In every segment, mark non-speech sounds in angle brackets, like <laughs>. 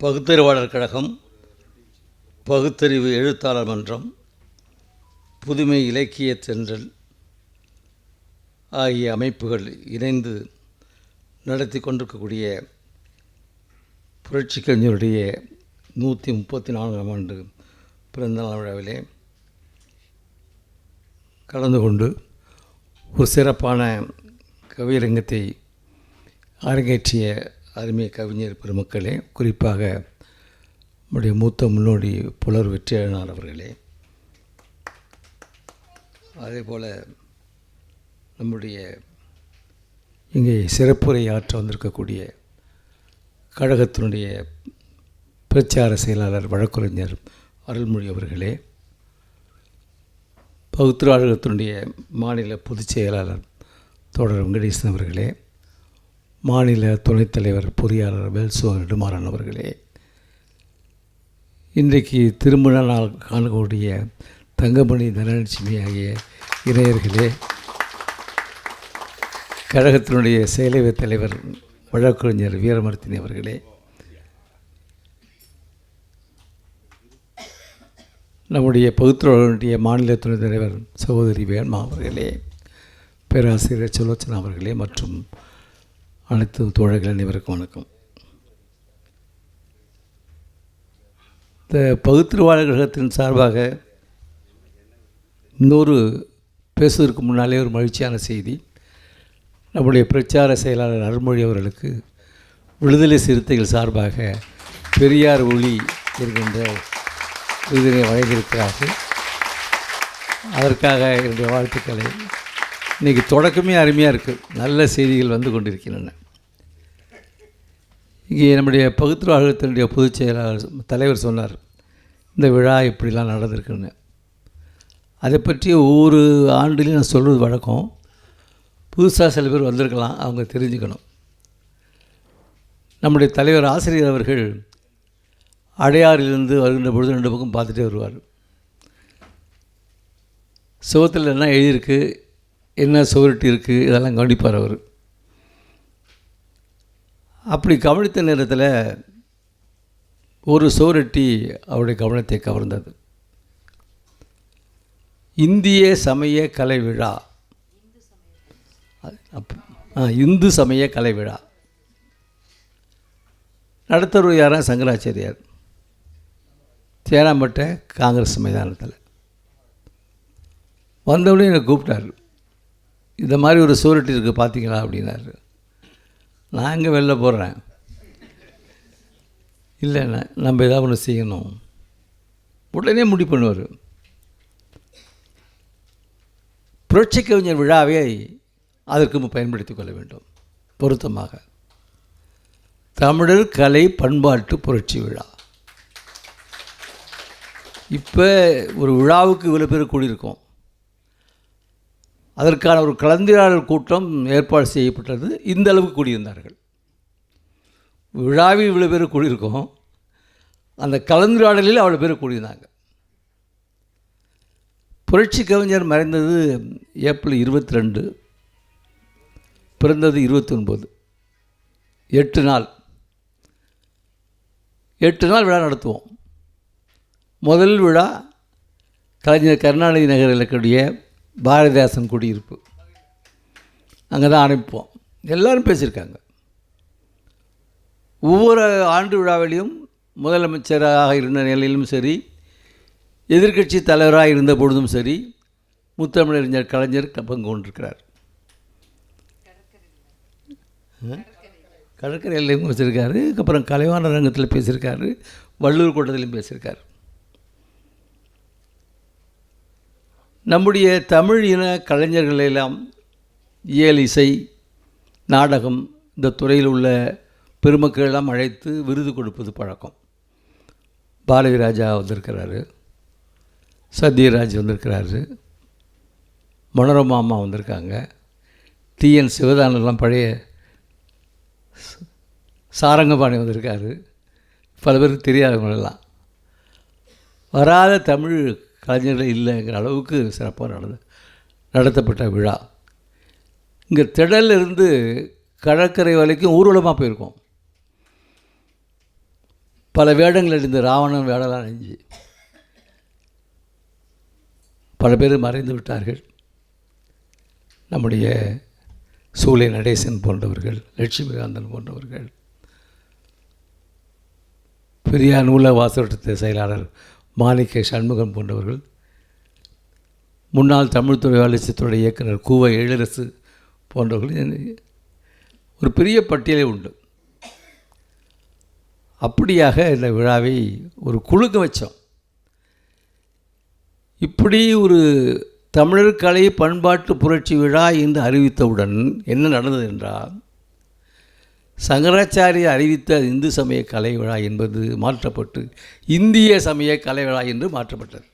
பகுத்தறிவாளர் கழகம் பகுத்தறிவு எழுத்தாளர் மன்றம் புதுமை இலக்கிய தென்றல் ஆகிய அமைப்புகள் இணைந்து நடத்தி கொண்டிருக்கக்கூடிய புரட்சி கவிஞருடைய நூற்றி முப்பத்தி நான்காம் ஆண்டு பிறந்தநாள் விழாவிலே கலந்து கொண்டு ஒரு சிறப்பான கவியரங்கத்தை அரங்கேற்றிய அருமை கவிஞர் பெருமக்களே குறிப்பாக நம்முடைய மூத்த முன்னோடி புலர் வெற்றியாளர் அவர்களே. அதே போல் நம்முடைய இங்கே சிறப்புரை ஆற்ற வந்திருக்கக்கூடிய கழகத்தினுடைய பிரச்சார செயலாளர் வழக்குரைஞர் அருள்மொழி அவர்களே பகுத்துராழகத்தினுடைய மாநில பொதுச் செயலாளர் தொடர் வெங்கடேசன் அவர்களே மாநில துணைத் தலைவர் பொறியாளர் வெல்சோ நெடுமாறன் அவர்களே இன்றைக்கு திருமண நாள் காணக்கூடிய தங்கமணி தனலட்சுமி ஆகிய இணையர்களே கழகத்தினுடைய செயலவைத் தலைவர் வழக்கறிஞர் வீரமர்த்தினி அவர்களே நம்முடைய பகுத்துறையுடைய மாநில துணைத் தலைவர் சகோதரி வேண்மா அவர்களே பேராசிரியர் சுலோச்சனா அவர்களே மற்றும் அனைத்து தோழர்கள் அனைவருக்கும் வணக்கம். இந்த பகுத்திருவாளர் கழகத்தின் சார்பாக இன்னொரு பேசுவதற்கு முன்னாலே ஒரு மகிழ்ச்சியான செய்தி. நம்முடைய பிரச்சார செயலாளர் அருள்மொழி அவர்களுக்கு விடுதலை சிறுத்தைகள் சார்பாக பெரியார் ஒளி என்கின்ற விருதினை வழங்கியிருக்கிறார்கள். அதற்காக என்னுடைய வாழ்த்துக்களை இன்றைக்கி தொடக்கமே அருமையாக இருக்குது நல்ல செய்திகள் வந்து கொண்டிருக்கின்றன. இங்கே நம்முடைய பகுத்துருவாழகத்தினுடைய பொதுச் செயலாளர் தலைவர் சொன்னார் இந்த விழா இப்படிலாம் நடந்திருக்குன்னு? அதை பற்றி ஒவ்வொரு ஆண்டுலையும் நான் சொல்கிறது வழக்கம். புதுசாக சில பேர் வந்திருக்கலாம் அவங்க தெரிஞ்சுக்கணும். நம்முடைய தலைவர் ஆசிரியர் அவர்கள் அடையாறிலிருந்து வருகின்ற பொழுது ரெண்டு பக்கம் பார்த்துட்டே வருவார். சுகத்தில் என்ன எழுதியிருக்கு என்ன சுவரட்டி இருக்குது இதெல்லாம் கவனிப்பார் அவர். அப்படி கவனித்த நேரத்தில் ஒரு சுவரட்டி அவருடைய கவனத்தை கவர்ந்தது. இந்திய சமய கலை விழா. இந்து சமய கலை விழா. நடத்துகிறவர் யாரா? சங்கராச்சாரியார். சேராம்பட்டை காங்கிரஸ் மைதானத்தில். வந்தவுடனே என்னை கூப்பிட்டாரு. இந்த மாதிரி ஒரு சூரட்டி இருக்குது பார்த்தீங்களா அப்படின்னாரு. நான் எங்கே வெளில போடுறேன் இல்லைண்ண நம்ம ஏதாவது ஒன்று செய்யணும். உடனே முடிவு பண்ணுவார். புரட்சி கவிஞர் விழாவை அதற்கு பயன்படுத்தி கொள்ள வேண்டும் பொருத்தமாக. தமிழர் கலை பண்பாட்டு புரட்சி விழா. இப்போ ஒரு விழாவுக்கு இவ்வளோ பேர் கூடியிருக்கோம். அதற்கான ஒரு கலந்துரையாடல் கூட்டம் ஏற்பாடு செய்யப்பட்டது. இந்த அளவுக்கு கூடியிருந்தார்கள். விழாவில் இவ்வளோ பேர் கூடியிருக்கோம். அந்த கலந்துரையாடலில் அவ்வளோ பேர் கூடியிருந்தாங்க. புரட்சி கவிஞர் மறைந்தது ஏப்ரல் இருபத்தி ரெண்டு பிறந்தது இருபத்தி ஒன்பது எட்டு நாள். எட்டு நாள் விழா நடத்துவோம். முதல் விழா கலைஞர் கருணாநிதி நகரில் இருக்கக்கூடிய பாரதிதாசன் குடியிருப்பு. அங்கே தான் ஆரம்பிப்போம் எல்லோரும் பேசியிருக்காங்க. ஒவ்வொரு ஆண்டு விழாவிலையும் முதலமைச்சராக இருந்த நிலையிலும் சரி எதிர்க்கட்சி தலைவராக இருந்த பொழுதும் சரி முத்தமிழறிஞர் கலைஞர் பங்கு கொண்டிருக்கிறார் கடற்கரையிலையும் வச்சுருக்காரு அப்புறம் கலைவாணர் ரங்கத்தில் பேசியிருக்காரு வள்ளூர் கூட்டத்திலையும் பேசியிருக்காரு. நம்முடைய தமிழ் இன கலைஞர்களெல்லாம் இயல் இசை நாடகம் இந்த துறையில் உள்ள பெருமக்கள் எல்லாம் அழைத்து விருது கொடுப்பது பழக்கம். பாரதி ராஜா வந்திருக்கிறாரு சத்யராஜ் வந்திருக்கிறாரு மனோரமா அம்மா வந்திருக்காங்க டிஎன் சிவதானெல்லாம் பழைய சாரங்கபாணி வந்திருக்காரு பல பேருக்கு தெரியாதவங்களெல்லாம். வராத தமிழ் கலைஞர்கள் இல்லைங்கிற அளவுக்கு சிறப்பாக நடந்து நடத்தப்பட்ட விழா. இங்கே திடலிருந்து கடற்கரை வரைக்கும் ஊர்வலமாக போயிருக்கோம். பல வேடங்கள் அடிந்த ராவணன் வேடலாம் அணிஞ்சு பல பேர் மறைந்து விட்டார்கள். நம்முடைய சூலை நடேசன் போன்றவர்கள் லட்சுமிகாந்தன் போன்றவர்கள் பெரியார் நூல வாசகத்தை செயலாளர் மாணிக்க சண்முகம் போன்றவர்கள். முன்னாள் தமிழ் துறை இயக்குனர் கூவை எழிலரசு போன்றவர்கள் ஒரு பெரிய பட்டியலே உண்டு. அப்படியாக இந்த விழாவை ஒரு குழுக்க வச்சோம். இப்படி ஒரு தமிழர் கலை பண்பாட்டு புரட்சி விழா என்று அறிவித்தவுடன் என்ன நடந்தது என்றால் சங்கராச்சாரிய அறிவித்த இந்து சமய கலை விழா என்பது மாற்றப்பட்டு இந்திய சமய கலை விழா என்று மாற்றப்பட்டது.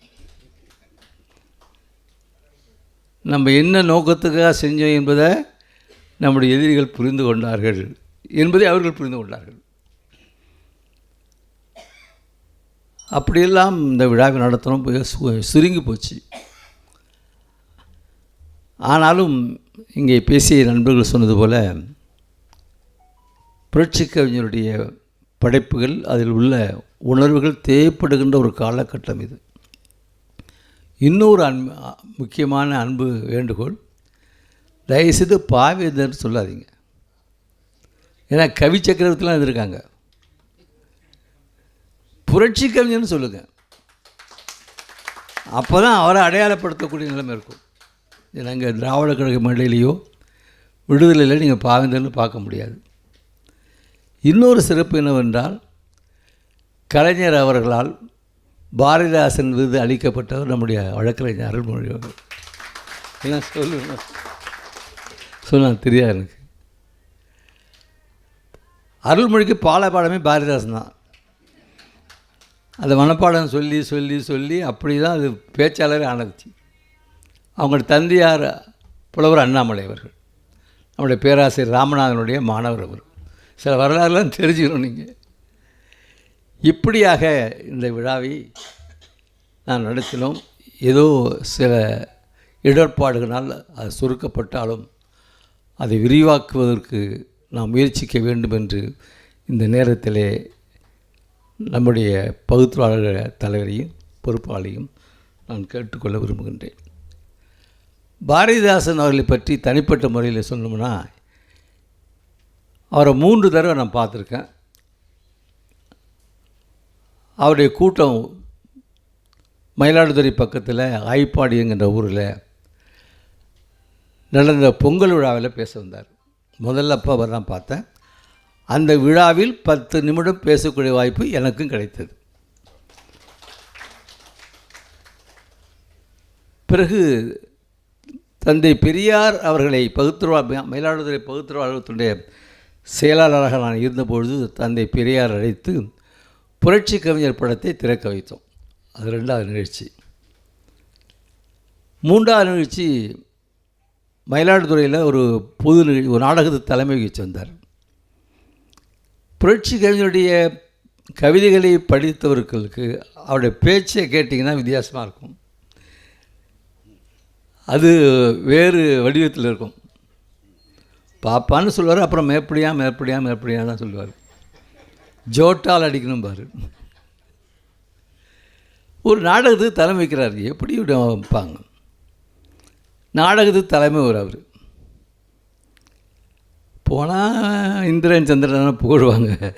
நம்ம என்ன நோக்கத்துக்காக செஞ்சோம் என்பதை நம்முடைய எதிரிகள் புரிந்து கொண்டார்கள் என்பதை அவர்கள் புரிந்து கொண்டார்கள். அப்படியெல்லாம் இந்த விழாவை நடத்தணும் போய் சு- சுருங்கி போச்சு. ஆனாலும் இங்கே பேசிய நண்பர்கள் சொன்னது போல் புரட்சி கவிஞருடைய படைப்புகள் அதில் உள்ள உணர்வுகள் தேவைப்படுகின்ற ஒரு காலகட்டம் இது. இன்னொரு அன்பு முக்கியமான அன்பு வேண்டுகோள் தயவுசெய்து பாவேந்தர் சொல்லாதீங்க. ஏன்னா கவி சக்கரவர்த்திலாம் இருந்திருக்காங்க புரட்சி கவிஞர்னு சொல்லுங்கள் அப்போ தான் அவரை அடையாளப்படுத்தக்கூடிய நிலைமை இருக்கும். நாங்கள் திராவிட கழக மேடையிலையோ விடுதலையில் நீங்கள் பாவேந்தர்னு பார்க்க முடியாது. இன்னொரு சிறப்பு என்னவென்றால் கலைஞர் அவர்களால் பாரதிதாசன் விருது அளிக்கப்பட்டவர் நம்முடைய வழக்கறிஞர் அருள்மொழி அவர்கள். என்ன சொல்லுங்க? சொல்ல தெரியாது எனக்கு. அருள்மொழிக்கு பாலபாடமே பாரதிதாசன் தான். அந்த மனப்பாடம் சொல்லி சொல்லி சொல்லி அப்படி தான் அது பேச்சாளரே ஆனதுச்சு அவங்களோட தந்தையார் புலவர் அண்ணாமலை அவர்கள். நம்முடைய பேராசிரியர் ராமநாதனுடைய மாணவர் அவர். சில வரலாறுலாம் தெரிஞ்சுக்கணும் நீங்கள் இப்படியாக இந்த விழாவை நான் நடத்தினோம். ஏதோ சில இடர்பாடுகளால் அது சுருக்கப்பட்டாலும் அதை விரிவாக்குவதற்கு நாம் முயற்சிக்க வேண்டும் என்று இந்த நேரத்திலே நம்முடைய பகுத்தாளர் தலைவரையும் பொறுப்பாளையும் நான் கேட்டுக்கொள்ள விரும்புகின்றேன். பாரதிதாசன் அவர்களை பற்றி தனிப்பட்ட முறையில் சொன்னோம்னா அவரை மூன்று தடவை நான் பார்த்துருக்கேன். அவருடைய கூட்டம் மயிலாடுதுறை பக்கத்தில் ஐப்பாடிங்கிற ஊரில் நடந்த பொங்கல் விழாவில் பேச வந்தார். முதல்ல அப்போ அவர் தான் பார்த்தேன். அந்த விழாவில் பத்து நிமிடம் பேசக்கூடிய வாய்ப்பு எனக்கும் கிடைத்தது. பிறகு தந்தை பெரியார் அவர்களை பகுத்துருவா மயிலாடுதுறை பகுத்துருவாளத்துடைய செயலாளராக நான் இருந்தபொழுது தந்தை பெரியார் அழைத்து புரட்சி கவிஞர் படத்தை திறக்க வைத்தோம். அது ரெண்டாவது நிகழ்ச்சி. மூன்றாவது நிகழ்ச்சி மயிலாடுதுறையில் ஒரு பொது நிகழ்ச்சி ஒரு நாடகத்தை தலைமை வகிச்சு வந்தார் புரட்சி கவிஞருடைய கவிதைகளை படித்தவர்களுக்கு அவருடைய பேச்சை கேட்டிங்கன்னா வித்தியாசமாக இருக்கும். அது வேறு வடிவத்தில் இருக்கும். பாப்பான்னு சொல்லுவார் அப்புறம் மேப்படியா மேப்படியா மேப்படியா தான் சொல்லுவார். ஜோட்டால் அடிக்கணும் பாரு. ஒரு நாடகத்துக்கு தலைமை வைக்கிறார். எப்படி வைப்பாங்க? நாடகத்துக்கு தலைமை ஒரு அவர். போனால் இந்திரன் சந்திரன் புகழ்வாங்க.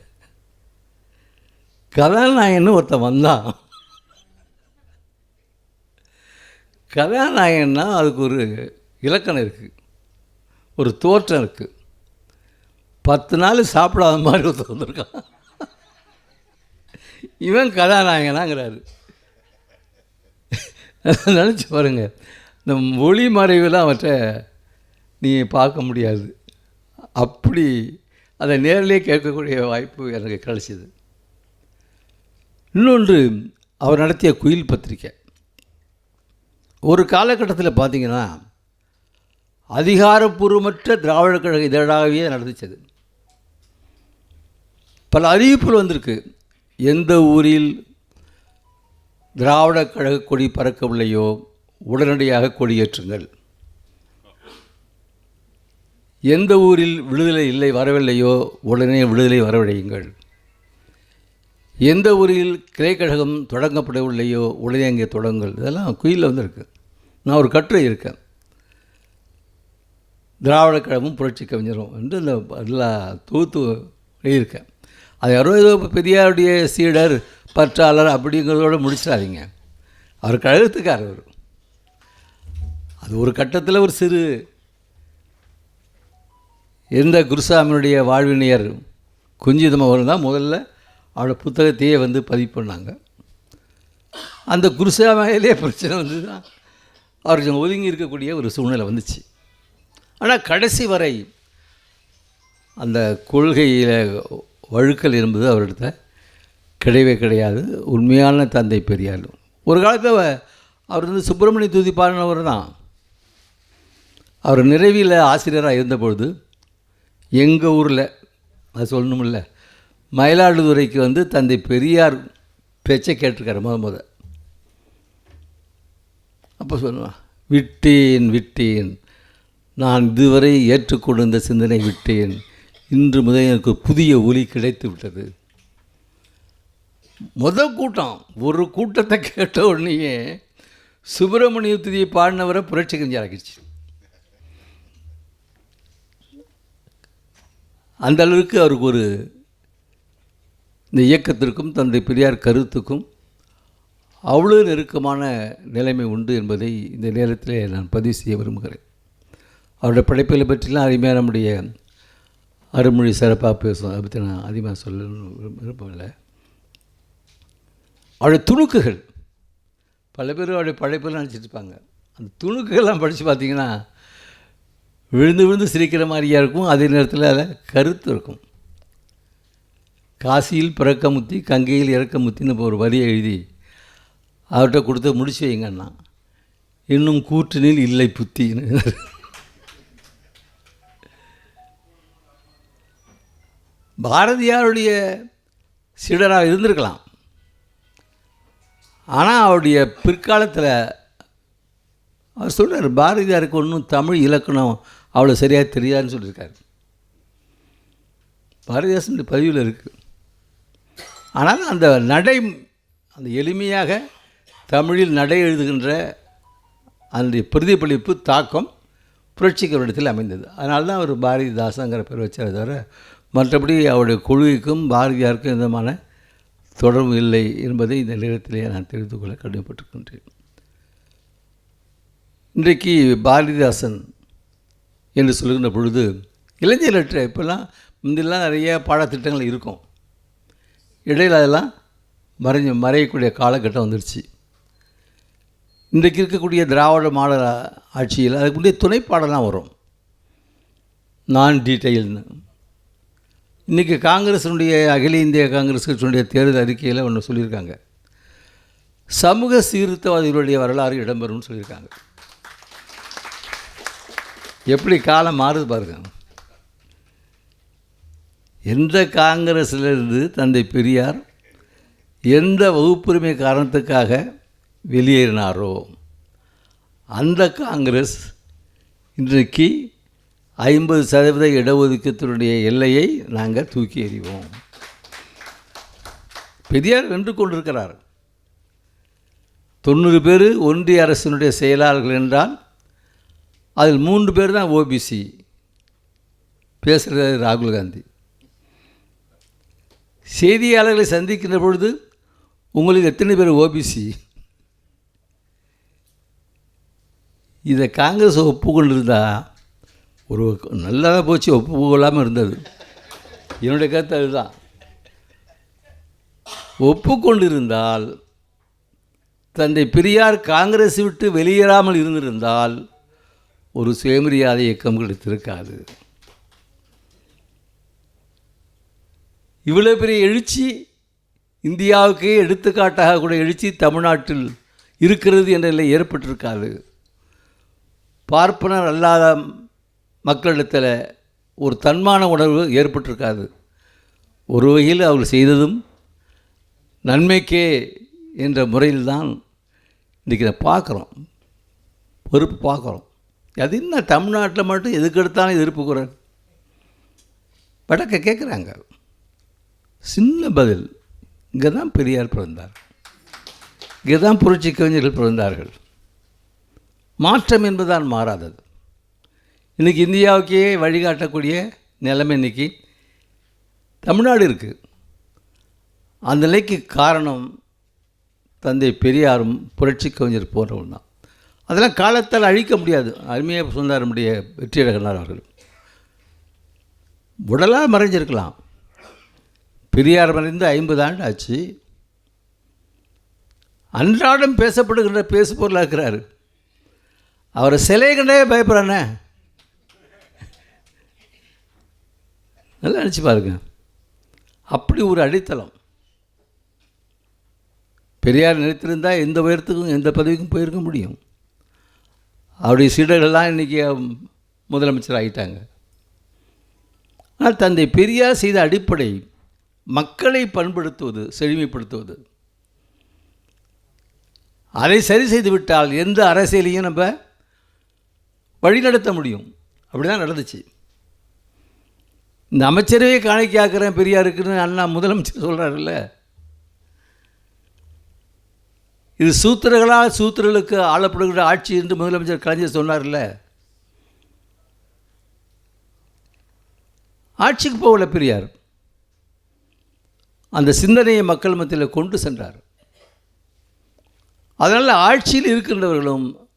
கதாநாயகன் ஒருத்தன் வந்தான். கதாநாயகன்னா அதுக்கு ஒரு இலக்கணம் இருக்குது ஒரு தோற்றம் இருக்குது பத்து நாள் சாப்பிடாத மாதிரி ஒருத்தர் வந்திருக்கான். இவன் கதாநாயகனாங்கிறாரு. <laughs> நினச்சி பாருங்கள் இந்த மொழி மறைவெல்லாம் அவற்றை நீ பார்க்க முடியாது. அப்படி அதை நேரிலே கேட்கக்கூடிய வாய்ப்பு எனக்கு கிடைச்சிது. இன்னொன்று அவர் நடத்திய குயில் பத்திரிக்கை. ஒரு காலகட்டத்தில் பார்த்தீங்கன்னா அதிகாரப்பூர்வமற்ற திராவிட கழக இதழாகவே நடந்துச்சது. பல அறிவிப்புகள் வந்திருக்கு. எந்த ஊரில் திராவிட கழக கொடி பறக்கவில்லையோ உடனடியாக கொடியேற்றுங்கள். எந்த ஊரில் விடுதலை இல்லை வரவில்லையோ உடனே விடுதலை வரவழையுங்கள். எந்த ஊரில் கிளைக்கழகம் தொடங்கப்படவில்லையோ உடனே அங்கே தொடங்குங்கள். இதெல்லாம் குயிலில் வந்திருக்கு. நான் ஒரு கட்டுரை இருக்கேன். திராவிட கழகமும் புரட்சி கவிஞரும் என்று இந்த எல்லா தொகுத்து எழுதியிருக்கேன். அது யாரோ ஏதோ பெரியாருடைய சீடர் பற்றாளர் அப்படிங்கிறதோட முடிச்சிடாதீங்க. அவர் கழகத்துக்கார் அவர். அது ஒரு கட்டத்தில் ஒரு சிறு எந்த குருசாமியுடைய வாழ்வினியர் குஞ்சிதம் அவர் தான் முதல்ல அவரோட புத்தகத்தையே வந்து பதிவு பண்ணாங்க. அந்த குருசாமியிலே பிரச்சனை வந்து தான் அவர் ஒதுங்கி இருக்கக்கூடிய ஒரு சூழ்நிலை வந்துச்சு. ஆனால் கடைசி வரை அந்த கொள்கையில் வழுக்கல் என்பது அவர்கிட்ட கிடையவே கிடையாது. உண்மையான தந்தை பெரியார். ஒரு காலத்தில் அவர் வந்து சுப்பிரமணிய தூதி பாடினவர் தான். அவர் நிறைவியில் ஆசிரியராக இருந்தபொழுது எங்கள் ஊரில் அது சொல்லணுமில்ல மயிலாடுதுறைக்கு வந்து தந்தை பெரியார் பேச்சை கேட்டிருக்காரு முத முத. அப்போ சொல்லுவான் விட்டேன் விட்டேன். நான் இதுவரை ஏற்றுக்கொண்டிருந்த சிந்தனை விட்டேன். இன்று முதல் எனக்கு புதிய ஒலி கிடைத்து விட்டது. முத கூட்டம் ஒரு கூட்டத்தை கேட்ட உடனேயே சுப்பிரமணிய துதியை பாடினவரை புரட்சி கஞ்சாக்கிடுச்சு அந்த அளவுக்கு அவருக்கு ஒரு இந்த இயக்கத்திற்கும் தந்தை பெரியார் கருத்துக்கும் அவ்வளோ நெருக்கமான நிலைமை உண்டு என்பதை இந்த நேரத்தில் நான் பதிவு செய்ய விரும்புகிறேன். அவருடைய படைப்புகளை பற்றிலாம் அருமையாக நம்முடைய அருமொழி சிறப்பாக பேசும். அதை பற்றி நான் அதிகமாக சொல்லணும்னு விரும்பவில்லை. அவருடைய துணுக்குகள் பல பேர் அவருடைய படைப்பெல்லாம் நினச்சிட்டு இருப்பாங்க. அந்த துணுக்குகள்லாம் படித்து பார்த்தீங்கன்னா விழுந்து விழுந்து சிரிக்கிற மாதிரியாக இருக்கும். அதே நேரத்தில் அதில் கருத்து இருக்கும். காசியில் பிறக்க முத்தி கங்கையில் இறக்க முத்தின்னு ஒரு வரியை எழுதி அவர்கிட்ட கொடுத்து முடிச்சு வைங்கண்ணா. இன்னும் கூற்றினில் இல்லை புத்தின்னு பாரதியாருடைய சீடராக இருந்திருக்கலாம். ஆனால் அவருடைய பிற்காலத்தில் அவர் சொல்கிறார் பாரதியாருக்கு ஒன்றும் தமிழ் இலக்கணம் அவ்வளோ சரியாக தெரியாதுன்னு சொல்லியிருக்காரு. பாரதிதாசன் பதிவில் இருக்குது ஆனால் அந்த நடை அந்த எளிமையாக தமிழில் நடை எழுதுகின்ற அந்த பிரதிபலிப்பு தாக்கம் புரட்சிக்கரிடத்தில் அமைந்தது. அதனால தான் அவர் பாரதிதாசங்கிற பேர் வச்சார் தவிர மற்றபடி அவருடைய குழுவிற்கும் பாரதியாருக்கும் எந்த விதமான தொடர்பு இல்லை என்பதை இந்த நேரத்திலே நான் தெரிந்து கொள்ள கடமைப்பட்டிருக்கின்றேன். இன்றைக்கு பாரதிதாசன் என்று சொல்லுகின்ற பொழுது இளைஞர்கள்ட்ட இப்போல்லாம் முந்திலாம் நிறைய பாடத்திட்டங்கள் இருக்கும். இடையில் அதெல்லாம் மறைஞ்சு மறையக்கூடிய காலகட்டம் வந்துருச்சு. இன்றைக்கு இருக்கக்கூடிய திராவிட மாடல் ஆட்சியில் அதுக்கு முன்னாடி துணைப்பாடலாம் வரும். நான் டீட்டெயில்னு இன்றைக்கி காங்கிரஸினுடைய அகில இந்திய காங்கிரஸ் கட்சியினுடைய தேர்தல் அறிக்கையில் ஒன்று சொல்லியிருக்காங்க. சமூக சீர்திருத்தவாதிகளுடைய வரலாறு இடம்பெறும்னு சொல்லியிருக்காங்க. எப்படி காலம் மாறுது பாருங்க. எந்த காங்கிரஸிலிருந்து தந்தை பெரியார் எந்த வகுப்புரிமை காரணத்துக்காக வெளியேறினாரோ அந்த காங்கிரஸ் இன்றைக்கு ஐம்பது சதவீத இடஒதுக்கீட்டினுடைய எல்லையை நாங்கள் தூக்கி எறிவோம். பெரியார் வென்று கொண்டிருக்கிறார். தொண்ணூறு பேர் ஒன்றிய அரசினுடைய செயலாளர்கள் என்றால் அதில் மூன்று பேர் தான் ஓபிசி பேசுகிறது ராகுல் காந்தி. செய்தியாளர்களை சந்திக்கின்ற பொழுது உங்களுக்கு எத்தனை பேர் ஓபிசி இதை காங்கிரஸ் ஒப்புக்கொண்டிருந்தால் ஒரு நல்லதாக போச்சு ஒப்புக்கொள்ளாமல் இருந்தது. என்னுடைய கருத்து அதுதான். ஒப்புக்கொண்டிருந்தால் தந்தை பெரியார் காங்கிரஸ் விட்டு வெளியேறாமல் இருந்திருந்தால் ஒரு சுயமரியாதை இயக்கம் கிடைத்திருக்காது. இவ்வளோ பெரிய எழுச்சி இந்தியாவுக்கே எடுத்துக்காட்டாக கூட எழுச்சி தமிழ்நாட்டில் இருக்கிறது என்ற நிலை ஏற்பட்டிருக்காது. பார்ப்பனர் அல்லாத மக்களிடத்தில் ஒரு தன்மான உணர்வு ஏற்பட்டிருக்காது. ஒரு வகையில் அவர் செய்ததும் நன்மைக்கே என்ற முறையில் தான் இன்றைக்கி இதை பார்க்குறோம். பொறுப்பு பார்க்குறோம். அது என்ன தமிழ்நாட்டில் மட்டும் எதுக்கு எடுத்தாலும் எதிர்ப்பு குரல்? வடக்க கேட்குறாங்க. சின்ன பதில் இங்கே தான் பெரியார் பிறந்தார். இங்கே தான் புரட்சி கவிஞர்கள் பிறந்தார்கள். மாற்றம் என்பதுதான் மாறாதது. இன்றைக்கி இந்தியாவுக்கே வழிகாட்டக்கூடிய நிலைமை இன்றைக்கி தமிழ்நாடு இருக்குது அந்த நிலைக்கு காரணம் தந்தை பெரியாரும் புரட்சி கவிஞர் போன்றவன் தான். அதெல்லாம் காலத்தால் அழிக்க முடியாது. அருமையாக சொன்னார் நம்முடைய வெற்றியழகனார் அவர்கள். உடலாக மறைஞ்சிருக்கலாம். பெரியார் மறைந்து ஐம்பது ஆண்டு ஆச்சு. அன்றாடம் பேசப்படுகின்ற பேசுபொருளாக இருக்கிறார் இருக்கிறாரு அவரை சிலை கண்டே பயப்படுறானே. நல்லா நினச்சி பாருங்க. அப்படி ஒரு அடித்தளம். பெரியார் நினைத்திருந்தால் எந்த உயரத்துக்கும் எந்த பதவிக்கும் போயிருக்க முடியும். அவருடைய சீடர்கள்லாம் இன்றைக்கி முதலமைச்சர் ஆகிட்டாங்க ஆனால் தந்தை பெரியார் செய்த அடிப்படை மக்களை பண்படுத்துவது செழுமைப்படுத்துவது. அதை சரி செய்து விட்டால் எந்த அரசியலையும் நம்ம வழிநடத்த முடியும். அப்படி தான் நடந்துச்சு. இந்த அமைச்சரவே காணிக்காக்கிறேன் பெரியாருக்குன்னு அண்ணா முதலமைச்சர் சொல்கிறாருல்ல இது சூத்திரர்களால் சூத்திரர்களுக்கு ஆளப்படுகிற ஆட்சி என்று முதலமைச்சர் கலைஞர் சொன்னார்ல. ஆட்சிக்கு போகல பெரியார். அந்த சிந்தனையை மக்கள் மத்தியில் கொண்டு சென்றார். அதனால் ஆட்சியில் இருக்கின்றவர்களும்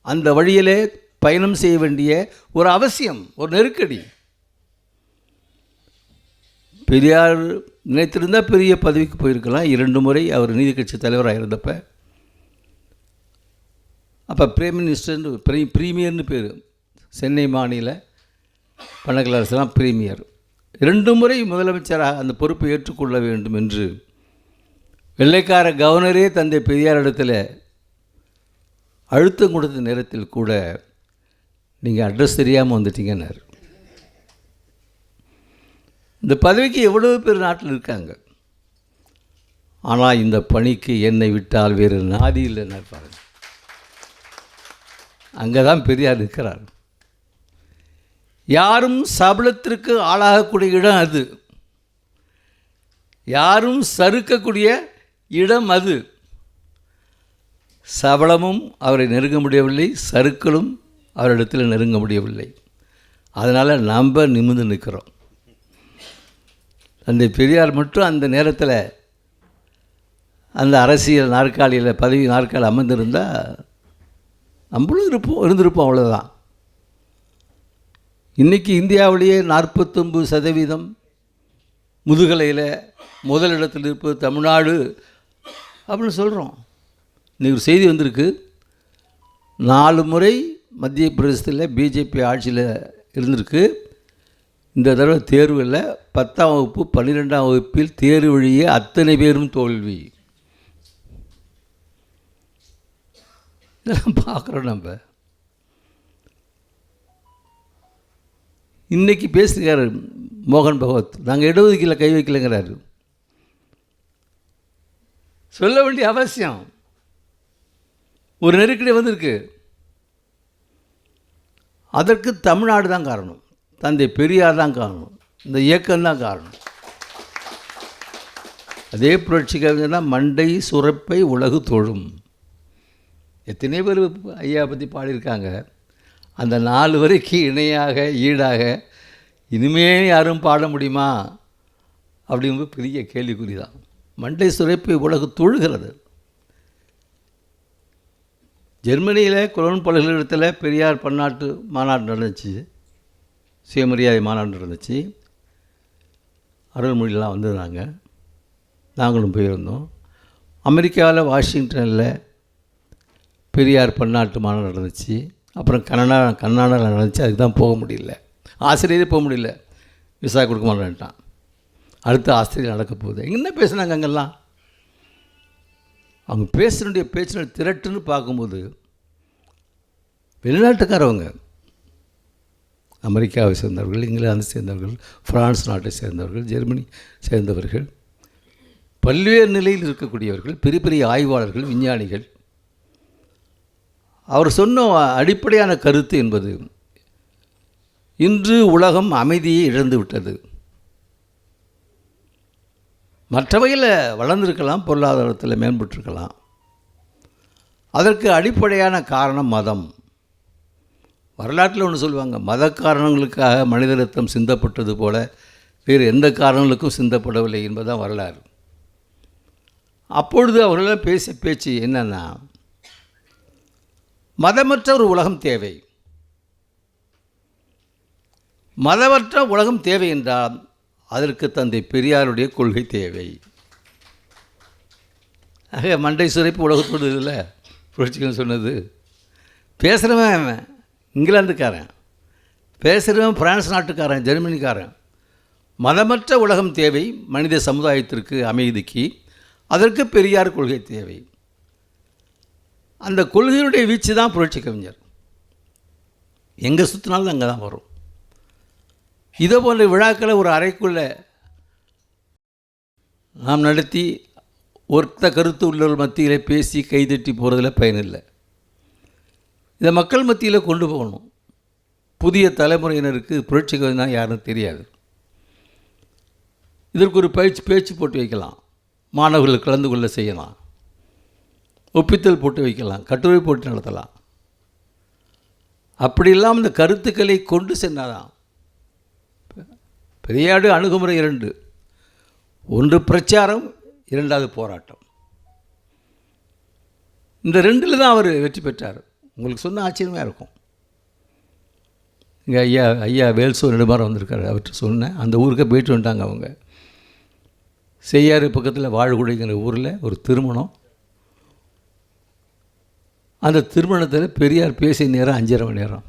அந்த வழியிலே பயணம் செய்ய வேண்டிய ஒரு அவசியம் ஒரு நெருக்கடி. பெரியார் நினைத்திருந்தால் பெரிய பதவிக்கு போயிருக்கலாம். இரண்டு முறை அவர் நீதி கட்சி தலைவராக இருந்தப்ப. அப்போ பிரைம் மினிஸ்டர்னு ப்ரீ ப்ரீமியர்னு பேர். சென்னை மாநில பணக்கலரசுலாம் பிரீமியர் இரண்டு முறை முதலமைச்சராக அந்த பொறுப்பை ஏற்றுக்கொள்ள வேண்டும் என்று வெள்ளைக்கார கவர்னரே தந்தை பெரியார் இடத்துல அழுத்தம் கொடுத்த நேரத்தில் கூட நீங்கள் அட்ரஸ் தெரியாமல் வந்துட்டீங்கன்னார். இந்த பதவிக்கு எவ்வளவு பேர் நாட்டில் இருக்காங்க? ஆனால் இந்த பணிக்கு என்னை விட்டால் வேறு நாதி இல்லைன்னு பாருங்க. அங்கே தான் பெரியார் இருக்கிறார் யாரும் சபலத்திற்கு ஆளாகக்கூடிய இடம் அது. யாரும் சறுக்கக்கூடிய இடம் அது. சபலமும் அவரை நெருங்க முடியவில்லை சறுக்களும் அவரிடத்தில் நெருங்க முடியவில்லை. அதனால் நம்ம நிமிர்ந்து நிற்கிறோம். அந்த பெரியார் மட்டும் அந்த நேரத்தில் அந்த அரசியல் நாற்காலியில் பதவி நாற்காலி அமர்ந்திருந்தால் நம்மளும் இருப்போம் இருந்திருப்போம் அவ்வளோதான் இன்றைக்கி இந்தியாவிலேயே நாற்பத்தொம்பது சதவீதம் முதுகலையில் முதலிடத்தில் இருப்பது தமிழ்நாடு அப்படின்னு சொல்கிறோம் இன்றைக்கி ஒரு செய்தி வந்திருக்கு. நாலு முறை மத்திய பிரதேசத்தில் பிஜேபி ஆட்சியில் இருந்திருக்கு. இந்த தடவை தேர்வில் பத்தாம் வகுப்பு பன்னிரெண்டாம் வகுப்பில் தேர்வு வழியே அத்தனை பேரும் தோல்வி. இதெல்லாம் பார்க்குறோம் நம்ம. இன்றைக்கி பேசுகிறார் மோகன் பகவத். நாங்கள் இடஒதுக்கீட்டில் கை வைக்கலைங்கிறாரு. சொல்ல வேண்டிய அவசியம். ஒரு நெருக்கடி வந்திருக்கு. அதற்கு தமிழ்நாடு தான் காரணம். தந்தை பெரியார் தான் காரணம். இந்த இயக்கம் தான் காரணம். அதே புரட்சி கவிஞர்னா மண்டை சுரப்பை உலகு தொழும். எத்தனை பேர் ஐயா பற்றி பாடியிருக்காங்க. அந்த நாலு வரைக்கு இணையாக ஈடாக இனிமே யாரும் பாட முடியுமா? அப்படிங்கிறது பெரிய கேள்விக்குறி தான். மண்டை சுரப்பை உலகு தொழுகிறது. ஜெர்மனியில் குலோன் பல்கலைக்கழகத்தில் பெரியார் பன்னாட்டு மாநாடு நடந்துச்சு. சுயமரியாதை மாநாடு நடந்துச்சு. அருள்மொழியெலாம் வந்திருந்தாங்க நாங்களும் போயிருந்தோம். அமெரிக்காவில் வாஷிங்டனில் பெரியார் பன்னாட்டு மாநாடு நடந்துச்சு. அப்புறம் கனடா கர்நாடகாவில் நடந்துச்சு. அதுக்கு தான் போக முடியல. ஆசிரியரே போக முடியல. விசா கொடுக்க மாட்டேன்ட்டான். அடுத்த ஆசிரியர் நடக்க போகுது. என்ன பேசுனாங்க அங்கெல்லாம்? அவங்க பேசுனுடைய பேச்சினுடைய திரட்டுன்னு பார்க்கும்போது வெளிநாட்டுக்காரவங்க அமெரிக்காவை சேர்ந்தவர்கள் இங்கிலாந்து சேர்ந்தவர்கள் பிரான்ஸ் நாட்டை சேர்ந்தவர்கள் ஜெர்மனி சேர்ந்தவர்கள். பல்வேறு நிலையில் இருக்கக்கூடியவர்கள் பெரிய பெரிய ஆய்வாளர்கள் விஞ்ஞானிகள். அவர் சொன்ன அடிப்படையான கருத்து என்பது இன்று உலகம் அமைதியை இழந்து விட்டது. மற்றவையில் வளர்ந்துருக்கலாம் பொருளாதாரத்தில் மேம்பட்டிருக்கலாம். அதற்கு அடிப்படையான காரணம் மதம். வரலாற்றில் ஒன்று சொல்லுவாங்க மத காரணங்களுக்காக மனித ரத்தம் சிந்தப்பட்டது போல வேறு எந்த காரணங்களுக்கும் சிந்தப்படவில்லை என்பதுதான் வரலாறு. அப்பொழுது அவர்களெல்லாம் பேசிய பேச்சு என்னன்னா மதமற்ற ஒரு உலகம் தேவை. மதமற்ற உலகம் தேவை என்றால் அதற்கு தந்தை பெரியாருடைய கொள்கை தேவை. ஆக மண்டை சுரைப்பு உலகத்தோடு இல்லை புரட்சிகள் சொன்னது. பேசுகிறவன் இங்கிலாந்துக்காரன் பேசுகிறவன் பிரான்ஸ் நாட்டுக்காரன் ஜெர்மனிக்காரன். மதமற்ற உலகம் தேவை மனித சமுதாயத்திற்கு அமைதிக்கு அதற்கு பெரியார் கொள்கை தேவை. அந்த கொள்கையினுடைய வீச்சு தான் புரட்சி கவிஞர். எங்கே சுற்றினாலும் அங்கே தான் வரும். இதே போன்ற விழாக்களை ஒரு அறைக்குள்ளே நாம் நடத்தி ஒருத்த கருத்து உள்ளவர் மத்தியில் பேசி கைதட்டி போகிறதுல பயனில்லை இதை மக்கள் மத்தியில் கொண்டு போகணும். புதிய தலைமுறையினருக்கு புரட்சி யாருன்னு தெரியாது. இதற்கு ஒரு பயிற்சி பேச்சு போட்டு வைக்கலாம். மாணவர்கள் கலந்து கொள்ள செய்யலாம். ஒப்பித்தல் போட்டு வைக்கலாம். கட்டுரை போட்டு நடத்தலாம். அப்படி இல்லாமல் இந்த கருத்துக்களை கொண்டு சென்றாதான். பெரியாடு அணுகுமுறை இரண்டு. ஒன்று பிரச்சாரம் இரண்டாவது போராட்டம். இந்த ரெண்டில் தான் அவர் வெற்றி பெற்றார். உங்களுக்கு சொன்ன ஆச்சரியமாக இருக்கும். இங்கே ஐயா ஐயா வேல்சோ நெடுமாறம் வந்திருக்காரு அவர்கிட்ட சொன்னேன். அந்த ஊருக்கு போயிட்டு வந்துட்டாங்க அவங்க. செய்யாறு பக்கத்தில் வாழ்குடிங்கிற ஊரில் ஒரு திருமணம். அந்த திருமணத்தில் பெரியார் பேசிய நேரம் அஞ்சரை மணி நேரம்.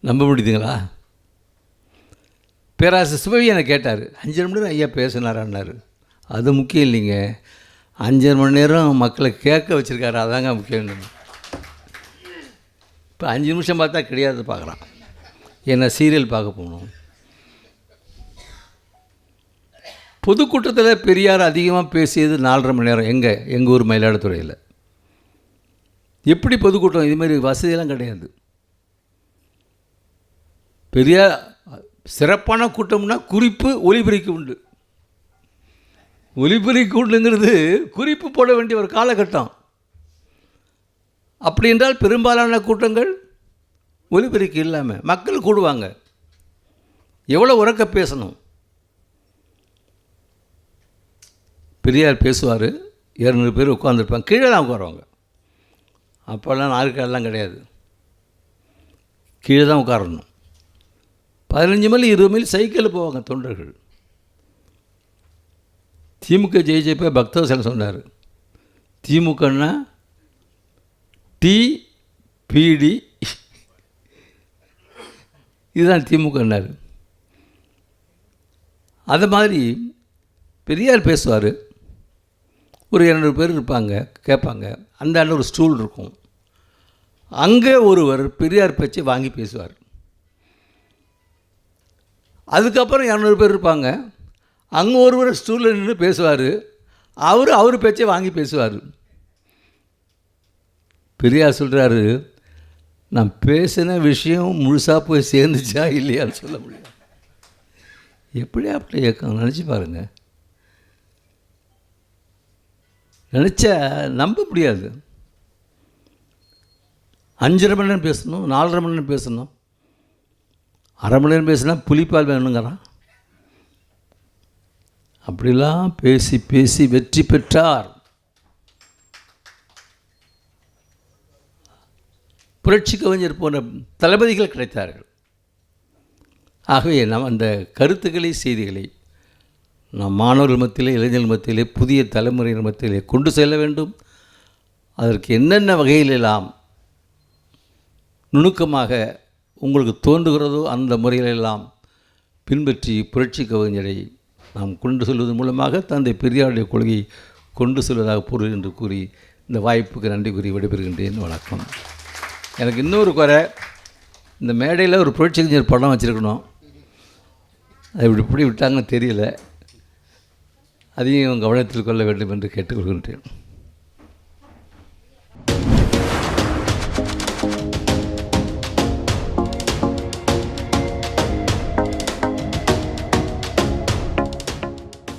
நம்ப முடியுதுங்களா? பேராசர் சிவவி என்னை கேட்டார். அஞ்சரை மணி நேரம் ஐயா பேசினாரான்னாரு. அது முக்கியம் இல்லைங்க. அஞ்சரை மணி நேரம் மக்களை கேட்க வச்சுருக்காரு. அதாங்க முக்கியம். இப்போ அஞ்சு நிமிஷம் பார்த்தா கிடையாது பார்க்குறான் என்ன சீரியல் பார்க்க போகணும். பொதுக்கூட்டத்தில் பெரியார் அதிகமாக பேசியது நாலரை மணி நேரம். எங்கே? எங்கள் ஊர் மயிலாடுதுறையில். எப்படி பொதுக்கூட்டம்? இதுமாரி வசதியெல்லாம் கிடையாது. பெரியார் சிறப்பான கூட்டம்னா குறிப்பு ஒலிபெருக்கி உண்டு. ஒலிபெரி உண்டுங்கிறது குறிப்பு போட வேண்டிய ஒரு காலகட்டம். அப்படி என்றால் பெரும்பாலான கூட்டங்கள் ஒலிபெருக்கி இல்லாமல் மக்கள் கூடுவாங்க. எவ்வளோ உறக்க பேசணும். பெரியார் பேசுவார் இரநூறு பேர் உட்காந்துருப்பாங்க கீழே தான் உட்காருவாங்க. அப்போல்லாம் நாற்காலெலாம் கிடையாது. கீழே தான் உட்காரணும். பதினஞ்சு மைல் இருபது மைல் சைக்கிளில் போவாங்க தொண்டர்கள். திமுக ஜெயிச்சப்ப பக்தவசலம் சொன்னார். திமுகன்னா டி பிடி இதுதான் திமுகன்னார். அது மாதிரி பெரியார் பேசுவார். ஒரு இரநூறு பேர் இருப்பாங்க கேட்பாங்க. அந்த ஆண்டு ஒரு ஸ்டூல் இருக்கும். அங்கே ஒருவர் பெரியார் பேச்சை வாங்கி பேசுவார். அதுக்கப்புறம் இரநூறு பேர் இருப்பாங்க. அங்கே ஒருவர் ஸ்டூலில் நின்று பேசுவார். அவர் அவர் பேச்சை வாங்கி பேசுவார். பெரியார் சொல்கிறாரு நான் பேசின விஷயம் முழுசாக போய் சேர்ந்துச்சா இல்லையான்னு சொல்ல முடியாது. எப்படி அப்படி இயக்கம்? நினச்சி பாருங்கள் நினச்சா நம்ப முடியாது. அஞ்சரை மணி நேரம் பேசணும் நாலரை மணி நேரம் பேசணும். அரை மணி நேரம் பேசினா புலிப்பால் வேணுங்கிறான். அப்படிலாம் பேசி பேசி வெற்றி பெற்றார். புரட்சி கவிஞர் போன்ற தளபதிகள் கிடைத்தார்கள். ஆகவே நம் அந்த கருத்துக்களை செய்திகளை நம் மாணவர்கள் மத்தியிலே இளைஞர்கள் மத்தியிலே புதிய தலைமுறையினர் மத்தியிலே கொண்டு செல்ல வேண்டும். அதற்கு என்னென்ன வகையிலெல்லாம் நுணுக்கமாக உங்களுக்கு தோன்றுகிறதோ அந்த முறையிலெல்லாம் பின்பற்றி புரட்சி கவிஞரை நாம் கொண்டு செல்வதன் மூலமாக தந்தை பெரியாருடைய கொள்கையை கொண்டு செல்வதாக பொருள் என்று கூறி இந்த வாய்ப்புக்கு நன்றி கூறி விடைபெறுகின்றேன். வணக்கம். எனக்கு இன்னொரு குறை. இந்த மேடையில் ஒரு புரட்சி படம் வச்சுருக்கணும். அது இப்படி இப்படி விட்டாங்கன்னு தெரியல. அதையும் கவனத்தில் கொள்ள வேண்டும் என்று கேட்டுக்கொள்கின்றேன்.